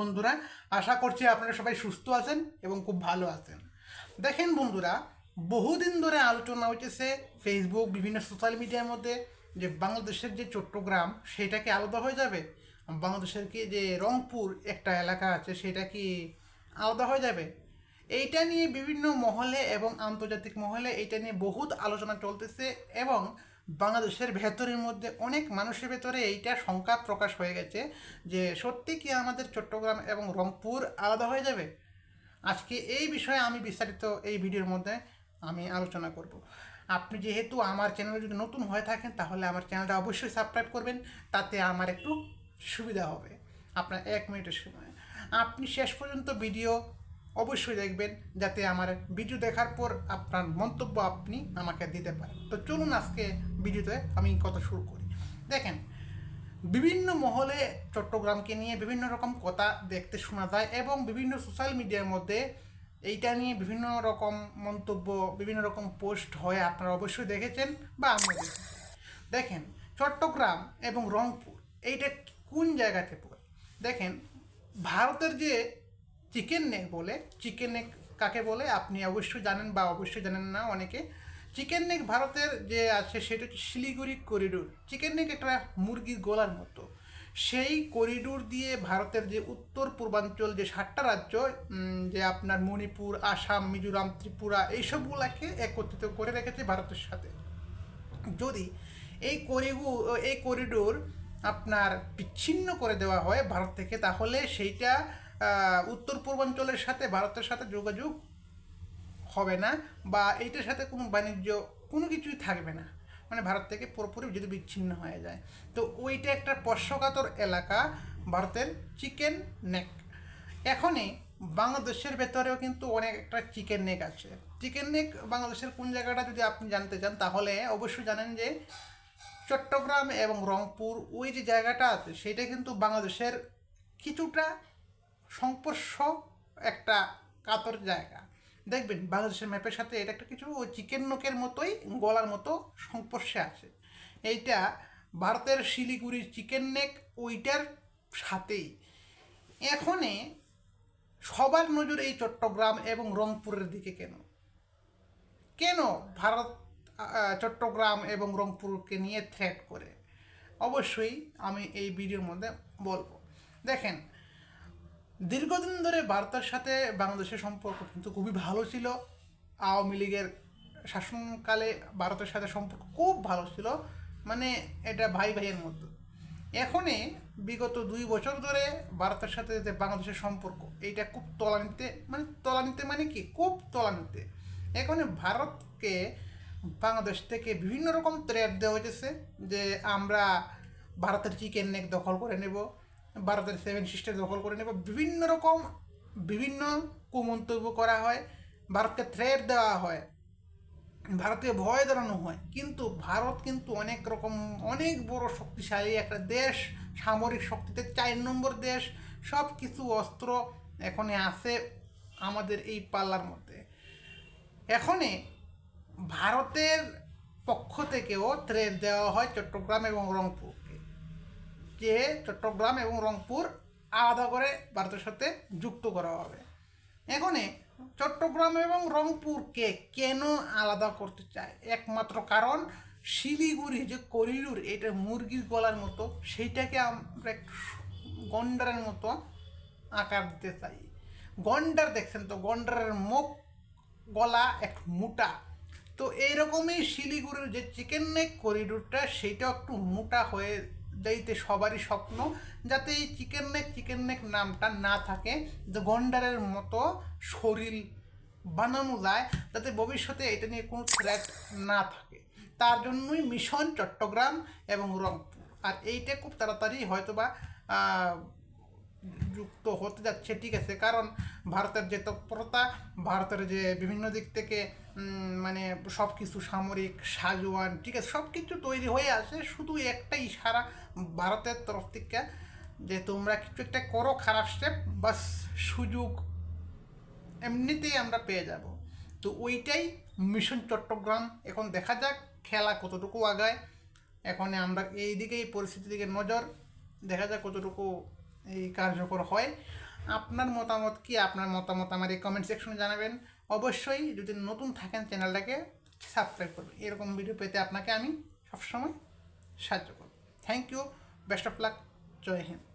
বন্ধুরা, আশা করছি আপনারা সবাই সুস্থ আছেন এবং খুব ভালো আছেন। দেখেন বন্ধুরা, বহুদিন ধরে আলোচনা হইতেছে ফেসবুক বিভিন্ন সোশ্যাল মিডিয়ার মধ্যে যে বাংলাদেশের যে চট্টগ্রাম, সেটা কি আলাদা হয়ে যাবে? বাংলাদেশের কি যে রংপুর একটা এলাকা আছে, সেটা কি আলাদা হয়ে যাবে? এইটা নিয়ে বিভিন্ন মহলে এবং আন্তর্জাতিক মহলে এইটা নিয়ে বহুত আলোচনা চলতেছে এবং বাংলাদেশের ভেতরের মধ্যে অনেক মানুষের ভেতরে এইটা শঙ্কা প্রকাশ হয়ে গেছে যে সত্যি কি আমাদের চট্টগ্রাম এবং রংপুর আলাদা হয়ে যাবে? আজকে এই বিষয়ে আমি বিস্তারিত এই ভিডিওর মধ্যে আমি আলোচনা করব। আপনি যেহেতু আমার চ্যানেলে যদি নতুন হয়ে থাকেন, তাহলে আমার চ্যানেলটা অবশ্যই সাবস্ক্রাইব করবেন, তাতে আমার একটু সুবিধা হবে। আপনার এক মিনিটের সময়। আপনি শেষ পর্যন্ত ভিডিও অবশ্যই দেখবেন যাতে আমার ভিডিও দেখার পর আপনার মন্তব্য আপনি আমাকে দিতে পারেন। তো চলুন আজকে ভিডিওতে আমি কথা শুরু করি। দেখেন, বিভিন্ন মহলে চট্টগ্রামকে নিয়ে বিভিন্ন রকম কথা দেখতে শোনা যায় এবং বিভিন্ন সোশ্যাল মিডিয়ার মধ্যে এইটা নিয়ে বিভিন্ন রকম মন্তব্য, বিভিন্ন রকম পোস্ট হয়, আপনারা অবশ্যই দেখেছেন বা আমরা দেখেছি। দেখেন, চট্টগ্রাম এবং রংপুর, এইটা কোন জায়গাতে পড়ে? দেখেন, ভারতের যে চিকেন নেক বলে, চিকেন নেক কাকে বলে? আপনি অবশ্যই জানেন বা অবশ্যই জানেন না অনেকে। চিকেন নেক ভারতের যে আছে, সেটা হচ্ছে শিলিগুড়ি করিডোর। চিকেন নেক একটা মুরগির গোলার মতো। সেই করিডোর দিয়ে ভারতের যে উত্তর পূর্বাঞ্চল যে সাতটা রাজ্য যে আপনার মণিপুর, আসাম, মিজোরাম, ত্রিপুরা, এইসবগুলাকে একত্রিত করে রেখেছে ভারতের সাথে। যদি এই করিডোর এই করিডোর আপনার বিচ্ছিন্ন করে দেওয়া হয় ভারত থেকে, তাহলে সেইটা উত্তর পূর্বাঞ্চলের সাথে, ভারতের সাথে যোগাযোগ হবে না বা এইটার সাথে কোনো বাণিজ্য, কোনো কিছুই থাকবে না। মানে ভারত থেকে পুরোপুরি যদি বিচ্ছিন্ন হয়ে যায়। তো ওইটা একটা স্পর্শকাতর এলাকা, ভারতের চিকেন নেক। এখনই বাংলাদেশের ভেতরেও কিন্তু অনেক একটা চিকেন নেক আছে। চিকেন নেক বাংলাদেশের কোন জায়গাটা যদি আপনি জানতে চান, তাহলে অবশ্যই জানেন যে চট্টগ্রাম এবং রংপুর, ওই যে জায়গাটা আছে সেটা কিন্তু বাংলাদেশের কিছুটা সংস্পর্শ একটা কাতর জায়গা। দেখবেন বাংলাদেশের ম্যাপের সাথে এটা একটা কিছু চিকেন নোকের মতোই গলার মতো সংস্পর্শে আছে। এইটা ভারতের শিলিগুড়ির চিকেন নেক ওইটার সাথেই। এখনে সবার নজর এই চট্টগ্রাম এবং রংপুরের দিকে কেন? কেন ভারত চট্টগ্রাম এবং রংপুরকে নিয়ে থ্রেট করে? অবশ্যই আমি এই ভিডিওর মধ্যে বলব। দেখেন দীর্ঘদিন ধরে ভারতের সাথে বাংলাদেশের সম্পর্ক কিন্তু খুবই ভালো ছিল। আওয়ামী লীগের শাসনকালে ভারতের সাথে সম্পর্ক খুব ভালো ছিল। মানে এটা ভাই ভাইয়ের মধ্যে। এখনই বিগত দুই বছর ধরে ভারতের সাথে যে বাংলাদেশের সম্পর্ক, এইটা খুব তলানিতে মানে তলানিতে মানে কি? খুব তলানিতে। এখন ভারতকে বাংলাদেশ থেকে বিভিন্ন রকম থ্রেট দেওয়া হয়েছে যে আমরা ভারতের চিকেন নেক দখল করে নেব। ভারতের সেভেন সিস্টার দখল করে নেব। বিভিন্ন রকম, বিভিন্ন কুমন্তব্য করা হয়। ভারতকে থ্রেট দেওয়া হয়। ভারতে ভয় দাঁড়ানো হয়। কিন্তু ভারত কিন্তু অনেক রকম, অনেক বড় শক্তিশালী একটা দেশ, সামরিক শক্তিতে চার নম্বর দেশ। সব কিছু অস্ত্র এখনে আছে আমাদের এই পাল্লার মধ্যে। এখনে ভারতের পক্ষ থেকেও থ্রেট দেওয়া হয় চট্টগ্রাম এবং রংপুরকে যে চট্টগ্রাম এবং রংপুর আলাদা করে ভারতের সাথে যুক্ত করা হবে। এখানে চট্টগ্রাম এবং রংপুরকে কেন আলাদা করতে চায়? একমাত্র কারণ শিলিগুড়ি, যে করিডোর এটা মুরগির গলার মতো, সেইটাকে আমরা একটু গন্ডারের মতো আকার দিতে চাই। গন্ডার দেখছেন তো, গন্ডারের মুখ, গলা এক মোটা। তো এইরকমই শিলিগুড়ির যে চিকেন নেক করিডোরটা সেইটাও একটু মোটা হয়ে যাইতে সবারই স্বপ্ন, যাতে এই চিকেন নেক চিকেন নেক নামটা না থাকে, যে গন্ডারের মতো শরীর বানানো যায়, যাতে ভবিষ্যতে এটা নিয়ে কোনো থ্রেট না থাকে। তার জন্যই মিশন চট্টগ্রাম এবং রংপুর। আর এইটা খুব তাড়াতাড়ি হয়তোবা যুক্ত হতে যাচ্ছে, ঠিক আছে? কারণ ভারতের যে তৎপরতা, ভারতের যে বিভিন্ন দিক থেকে মানে সব কিছু সামরিক সাজওয়ান, ঠিক আছে? সব কিছু তৈরি হয়ে আছে শুধু একটা ইশারা ভারতের তরফ থেকে, যে তোমরা কিছু একটা করো, খারাপ স্টেপ বাস সুযোগ এমনিতেই আমরা পেয়ে যাব। তো ওইটাই মিশন চট্টগ্রাম। এখন দেখা যাক, খেলা কতটুকু আগায়। এখন আমরা এই দিকেই পরিস্থিতির দিকে নজর। দেখা যাক কতটুকু এই কার্যকর হয়। আপনার মতামত কি? আপনার মতামত আমার এই কমেন্ট সেকশনে জানাবেন। অবশ্যই যদি নতুন থাকেন চ্যানেলটাকে সাবস্ক্রাইব করবেন। এরকম ভিডিও পেতে আপনাকে আমি সবসময় সাহায্য করব। Thank you best of luck Joy Hind.